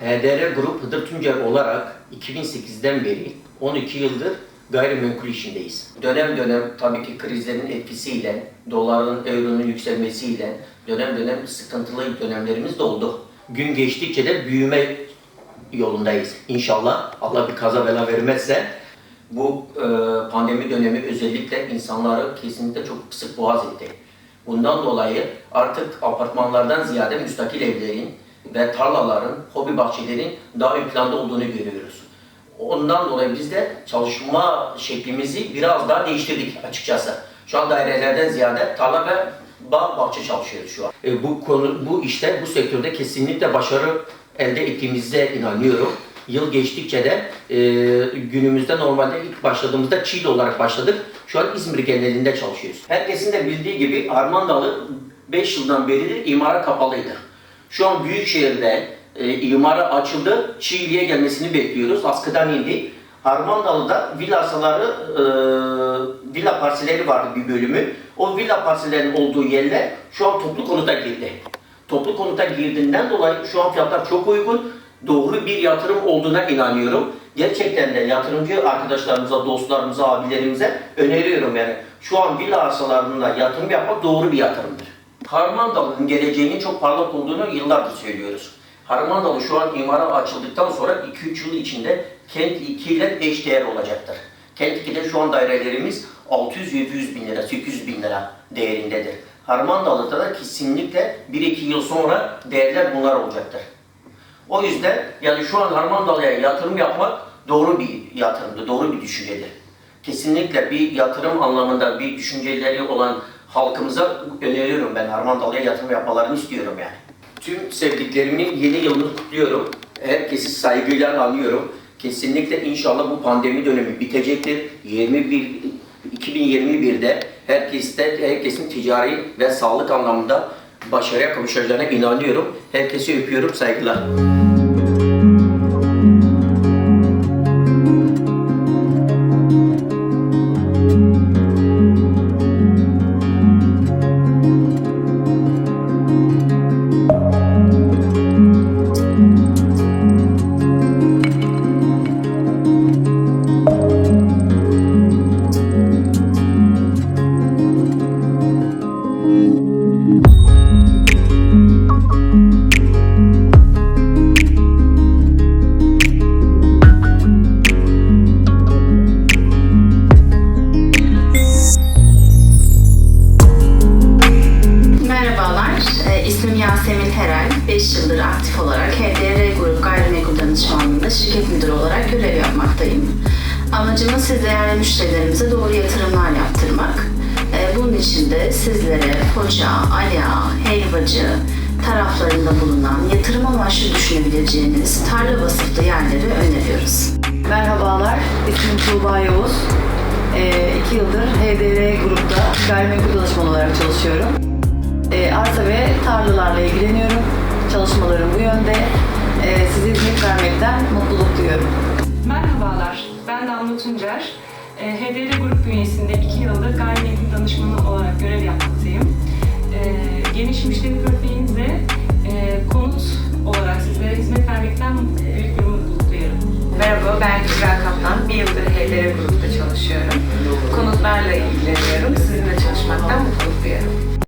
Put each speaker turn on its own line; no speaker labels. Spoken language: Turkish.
HDR Grup Hıdır Tuncer olarak 2008'den beri 12 yıldır gayrimenkul işindeyiz. Dönem dönem tabii ki krizlerin etkisiyle, doların, euronun yükselmesiyle dönem dönem sıkıntılı dönemlerimiz de oldu. Gün geçtikçe de büyüme yolundayız. İnşallah Allah bir kaza bela vermezse bu e, pandemi dönemi özellikle insanları kesinlikle çok sık boğaz etti. Bundan dolayı artık apartmanlardan ziyade müstakil evlerin ve tarlaların, hobi bahçelerin daha ön planda olduğunu görüyoruz. Ondan dolayı biz de çalışma şeklimizi biraz daha değiştirdik açıkçası. Şu an dairelerden ziyade tarla ve bağ bahçe çalışıyoruz şu an. E, bu konu, bu işte, bu sektörde kesinlikle başarı elde ettiğimize inanıyorum. Yıl geçtikçe de e, günümüzde normalde ilk başladığımızda Çiğli olarak başladık. Şu an İzmir genelinde çalışıyoruz. Herkesin de bildiği gibi Armandalı 5 yıldan beridir imara kapalıydı. Şu an Büyükşehir'de e, imara açıldı. Çiğli'ye gelmesini bekliyoruz. Askıdan indi. Harmandalı'da villa arsaları, e, villa parselleri vardı bir bölümü. O villa parsellerinin olduğu yerler şu an toplu konuta girdi. Toplu konuta girdiğinden dolayı şu an fiyatlar çok uygun. Doğru bir yatırım olduğuna inanıyorum. Gerçekten de yatırımcı arkadaşlarımıza, dostlarımıza, abilerimize öneriyorum yani. Şu an villa arsalarına yatırım yapmak doğru bir yatırımdır. Harmandalı'nın geleceğinin çok parlak olduğunu yıllardır söylüyoruz. Harmandalı şu an imara açıldıktan sonra 2-3 yıl içinde Kent 2 ile eşdeğer olacaktır. Kent 2'de şu an dairelerimiz 600-700 bin lira, 800 bin lira değerindedir. Harmandalı'da da kesinlikle 1-2 yıl sonra değerler bunlar olacaktır. O yüzden yani şu an Harmandalı'ya yatırım yapmak doğru bir yatırımdır, doğru bir düşüncedir. Kesinlikle bir yatırım anlamında bir düşünceleri olan halkımıza öneriyorum ben Harmandalı'ya yatırım yapmalarını istiyorum yani. Tüm sevdiklerimin yeni yılını kutluyorum. Herkesi saygıyla anıyorum. Kesinlikle inşallah bu pandemi dönemi bitecektir. 21 2021'de herkeste herkesin ticari ve sağlık anlamında başarıya kavuşacağına inanıyorum. Herkesi öpüyorum. Saygılar.
Şirket müdürü olarak görev yapmaktayım. Amacımız siz değerli müşterilerimize doğru yatırımlar yaptırmak. E, Bunun için de sizlere Foça, Ala, Helvacı taraflarında bulunan yatırım amaçlı düşünebileceğiniz tarla vasıflı yerleri öneriyoruz.
Merhabalar, ismim Tuğba Yavuz. Ee, iki yıldır HDR grupta gayrimenkul danışman olarak çalışıyorum. Ee, arsa ve tarlalarla ilgileniyorum. Çalışmalarım bu yönde. Ee, size hizmet vermekten mutluluk duyuyorum.
Merhabalar, ben Damla Tuncer. E, HDR Grup bünyesinde 2 yıldır gayrimenkul danışmanı olarak görev yapmaktayım. E, geniş müşteri profilimizle e, konut olarak sizlere hizmet vermekten büyük bir mutluluk duyuyorum.
Merhaba, ben Kübra Kaplan. Bir yıldır HDR grupta çalışıyorum. Konutlarla ilgileniyorum. Sizinle çalışmaktan mutluluk duyuyorum.